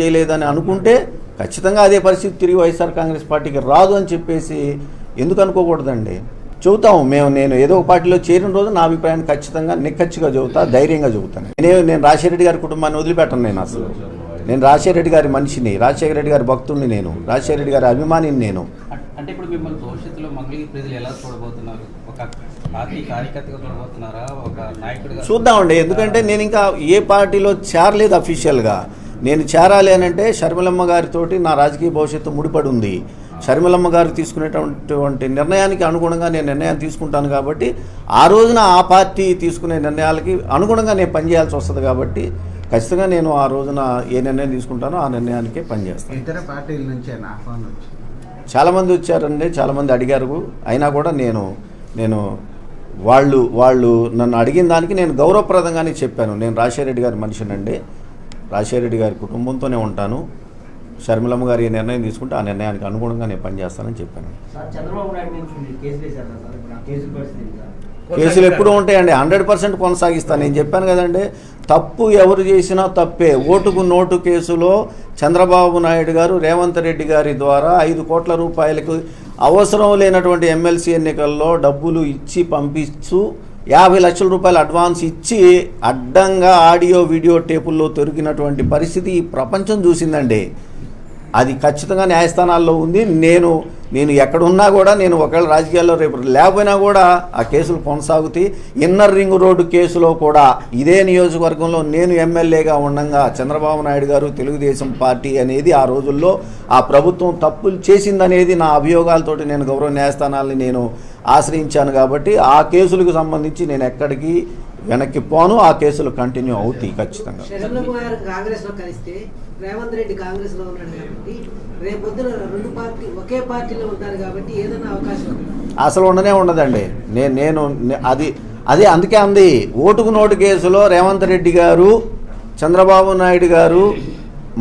చేయలేదని అనుకుంటే ఖచ్చితంగా అదే పరిస్థితి తిరిగి వైఎస్ఆర్ కాంగ్రెస్ పార్టీకి రాదు అని చెప్పేసి ఎందుకు అనుకోకూడదండి? చెబుతాము. మేము నేను ఏదో ఒక పార్టీలో చేరిన రోజు నా అభిప్రాయాన్ని ఖచ్చితంగా నిక్కచ్చిగా చెబుతా ధైర్యంగా చెబుతాను నేను నేను రాజశేఖర రెడ్డి గారి కుటుంబాన్ని వదిలిపెట్టను నేను అసలు. నేను రాజశేఖర రెడ్డి గారి మనిషిని రాజశేఖర రెడ్డి గారి భక్తుడిని నేను రాజశేఖర రెడ్డి గారి అభిమానిని నేను. అంటే ఇప్పుడు మిమ్మల్ని భవిష్యత్తులో మంగళగిరి ప్రజలు ఎలా చూడబోతున్నారు? ఒక పార్టీ కార్యకర్తగా చూడబోతున్నారా? ఒక నాయకుడిగా చూద్దామండి. ఎందుకంటే నేను ఇంకా ఏ పార్టీలో చేరలేదు అఫీషియల్గా నేను చేరాలి అని అంటే షర్మిలమ్మ గారితోటి నా రాజకీయ భవిష్యత్తు ముడిపడి ఉంది షర్మిలమ్మ గారు తీసుకునేటటువంటి నిర్ణయానికి అనుగుణంగా నేను నిర్ణయం తీసుకుంటాను కాబట్టి ఆ రోజున ఆ పార్టీ తీసుకునే నిర్ణయాలకి అనుగుణంగా నేను పనిచేయాల్సి వస్తుంది కాబట్టి ఖచ్చితంగా నేను ఆ రోజున ఏ నిర్ణయం తీసుకుంటానో ఆ నిర్ణయానికే పనిచేస్తాను ఇతర పార్టీల నుంచి చాలామంది వచ్చారండి చాలామంది అడిగారు. అయినా కూడా నేను నేను వాళ్ళు వాళ్ళు నన్ను అడిగిన దానికి నేను గౌరవప్రదంగానే చెప్పాను. నేను రాజశేఖర రెడ్డి గారి మనిషినండి. రాజశేఖర రెడ్డి గారి కుటుంబంతోనే ఉంటాను. షర్మిలమ్మ గారు ఏ నిర్ణయం తీసుకుంటే ఆ నిర్ణయానికి అనుగుణంగా నేను పనిచేస్తానని చెప్పాను. కేసులు ఎప్పుడు ఉంటాయండి. హండ్రెడ్ పర్సెంట్ కొనసాగిస్తాను. నేను చెప్పాను కదండి తప్పు ఎవరు చేసినా తప్పే. ఓటుకు నోటు కేసులో చంద్రబాబు నాయుడు గారు రేవంత్ రెడ్డి గారి ద్వారా ఐదు కోట్ల రూపాయలకు అవసరం లేనటువంటి ఎమ్మెల్సీ ఎన్నికల్లో డబ్బులు ఇచ్చి పంపిస్తూ యాభై లక్షల రూపాయలు అడ్వాన్స్ ఇచ్చి అడ్డంగా ఆడియో వీడియో టేపుల్లో దొరికినటువంటి పరిస్థితి ఈ ప్రపంచం చూసిందండి. అది ఖచ్చితంగా న్యాయస్థానాల్లో ఉంది. నేను నేను ఎక్కడున్నా కూడా నేను ఒకవేళ రాజకీయాల్లో రేపు లేకపోయినా కూడా ఆ కేసులు కొనసాగుతాయి. ఇన్నర్ రింగ్ రోడ్డు కేసులో కూడా ఇదే నియోజకవర్గంలో నేను ఎమ్మెల్యేగా ఉండగా చంద్రబాబు నాయుడు గారు తెలుగుదేశం పార్టీ అనేది ఆ రోజుల్లో ఆ ప్రభుత్వం తప్పులు చేసిందనేది నా అభియోగాలతోటి నేను గౌరవ న్యాయస్థానాల్ని నేను ఆశ్రయించాను కాబట్టి ఆ కేసులకు సంబంధించి నేను ఎక్కడికి వెనక్కి పోను. ఆ కేసులు కంటిన్యూ అవుతాయి ఖచ్చితంగా. కాంగ్రెస్లో కలిస్తే రేవంత్ రెడ్డి కాంగ్రెస్లో ఉన్నాడు కాబట్టి రేపొద్దున రెండు పార్టీ ఒకే పార్టీలో ఉంటారు కాబట్టి ఏదైనా అవకాశం అసలు ఉండనే ఉండదండి. నేను నేను అది అది అందుకే అంది. ఓటుకు నోటు కేసులో రేవంత్ రెడ్డి గారు చంద్రబాబు నాయుడు గారు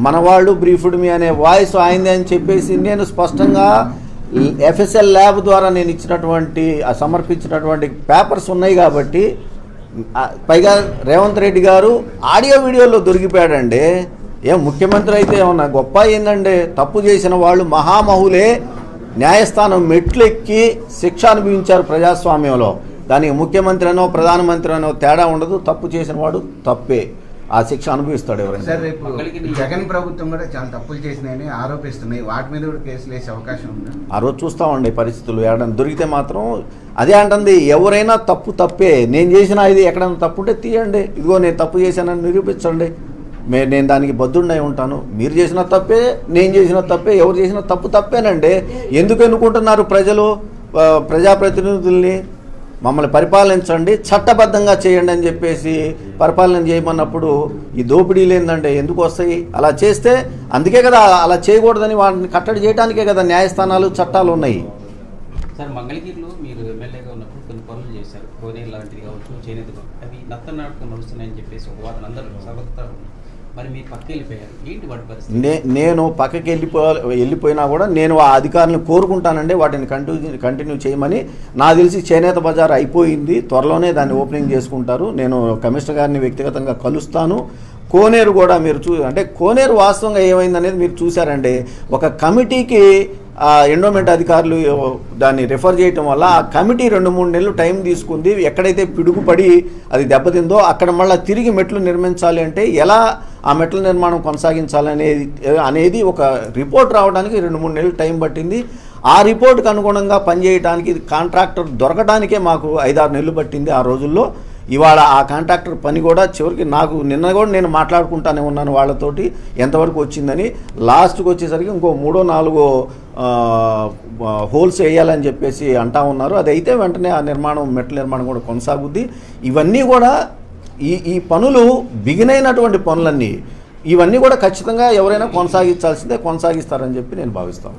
మనవాళ్ళు బ్రీఫ్డ్ మీ అనే వాయిస్ ఆయనదే అని చెప్పేసి నేను స్పష్టంగా ఎఫ్ఎస్ఎల్ ల్యాబ్ ద్వారా నేను ఇచ్చినటువంటి సమర్పించినటువంటి పేపర్స్ ఉన్నాయి కాబట్టి పైగా రేవంత్ రెడ్డి గారు ఆడియో వీడియోలో దొరికిపోయాడండి. ఏం ముఖ్యమంత్రి అయితే ఏమన్నా గొప్ప ఏందండి తప్పు చేసిన వాళ్ళు మహామహులే. న్యాయస్థానం మెట్లెక్కి శిక్ష అనుభవించారు ప్రజాస్వామ్యంలో. దానికి ముఖ్యమంత్రి అనో ప్రధానమంత్రి అనో తేడా ఉండదు. తప్పు చేసిన వాడు తప్పే. ఆ శిక్ష అనుభవిస్తాడు ఎవరైనా. సార్ రేపు మంగళగిరి జగన్ ప్రభుత్వం కూడా చాలా తప్పులు చేసినాయని ఆరోపిస్తున్నాయి. వాటి మీద కూడా కేసులు వేసే అవకాశం ఉందా? ఆ రోజు చూస్తామండి పరిస్థితులు. ఏడన్నా దొరికితే మాత్రం అదే అంటుంది. ఎవరైనా తప్పు తప్పే. నేను చేసిన ఇది ఎక్కడైనా తప్పు ఉంటే తీయండి. ఇదిగో నేను తప్పు చేశానని నిరూపించండి. మే నేను దానికి బద్దుండై ఉంటాను. మీరు చేసిన తప్పే నేను చేసిన తప్పే ఎవరు చేసిన తప్పు తప్పేనండి. ఎందుకు ఎన్నుకుంటున్నారు ప్రజలు? ప్రజాప్రతినిధుల్ని మమ్మల్ని పరిపాలించండి చట్టబద్ధంగా చేయండి అని చెప్పేసి పరిపాలన చేయమన్నప్పుడు ఈ దోపిడీలు ఏందంటే ఎందుకు వస్తాయి? అలా చేస్తే అందుకే కదా అలా చేయకూడదని వాటిని కట్టడి చేయడానికే కదా న్యాయస్థానాలు చట్టాలు ఉన్నాయి. సార్ మంగళగిరిలో మీరు ఎమ్మెల్యేగా ఉన్నప్పుడు కొన్ని పనులు చేశారు. కోనేరు లాంటిది కావచ్చు చేనేత అవి నత్తనాటకం నడుస్తున్నాయని చెప్పేసి ఒక వాదన అందరూ సభ నే నేను పక్కకి వెళ్ళిపో వెళ్ళిపోయినా కూడా నేను ఆ అధికారులను కోరుకుంటానండి వాటిని కంటిన్యూ కంటిన్యూ చేయమని. నా తెలిసి చేనేత బజార్ అయిపోయింది త్వరలోనే దాన్ని ఓపెనింగ్ చేసుకుంటారు. నేను కమిషనర్ గారిని వ్యక్తిగతంగా కలుస్తాను. కోనేరు కూడా మీరు చూ అంటే కోనేరు వాస్తవంగా ఏమైందనేది మీరు చూశారండి. ఒక కమిటీకి ఆ ఎండోమెంట్ అధికారులు దాన్ని రిఫర్ చేయటం వల్ల ఆ కమిటీ రెండు మూడు నెలలు టైం తీసుకుంది. ఎక్కడైతే పిడుగుపడి అది దెబ్బతిందో అక్కడ మళ్ళీ తిరిగి మెట్లు నిర్మించాలి అంటే ఎలా ఆ మెట్ల నిర్మాణం కొనసాగించాలనేది అనేది ఒక రిపోర్ట్ రావడానికి రెండు మూడు నెలలు టైం పట్టింది. ఆ రిపోర్ట్కి అనుగుణంగా పనిచేయడానికి కాంట్రాక్టర్ దొరకడానికే మాకు ఐదారు నెలలు పట్టింది ఆ రోజుల్లో. ఇవాళ ఆ కాంట్రాక్టర్ పని కూడా చివరికి నాకు నిన్న కూడా నేను మాట్లాడుకుంటానే ఉన్నాను వాళ్ళతోటి ఎంతవరకు వచ్చిందని. లాస్ట్కి వచ్చేసరికి ఇంకో మూడో నాలుగో హోల్స్ వేయాలని చెప్పేసి అంటా ఉన్నారు. అది అయితే వెంటనే ఆ నిర్మాణం మెట్ల నిర్మాణం కూడా కొనసాగుద్ది. ఇవన్నీ కూడా ఈ ఈ పనులు బిగినైనటువంటి పనులన్నీ ఇవన్నీ కూడా ఖచ్చితంగా ఎవరైనా కొనసాగించాల్సిందే కొనసాగిస్తారని చెప్పి నేను భావిస్తాను.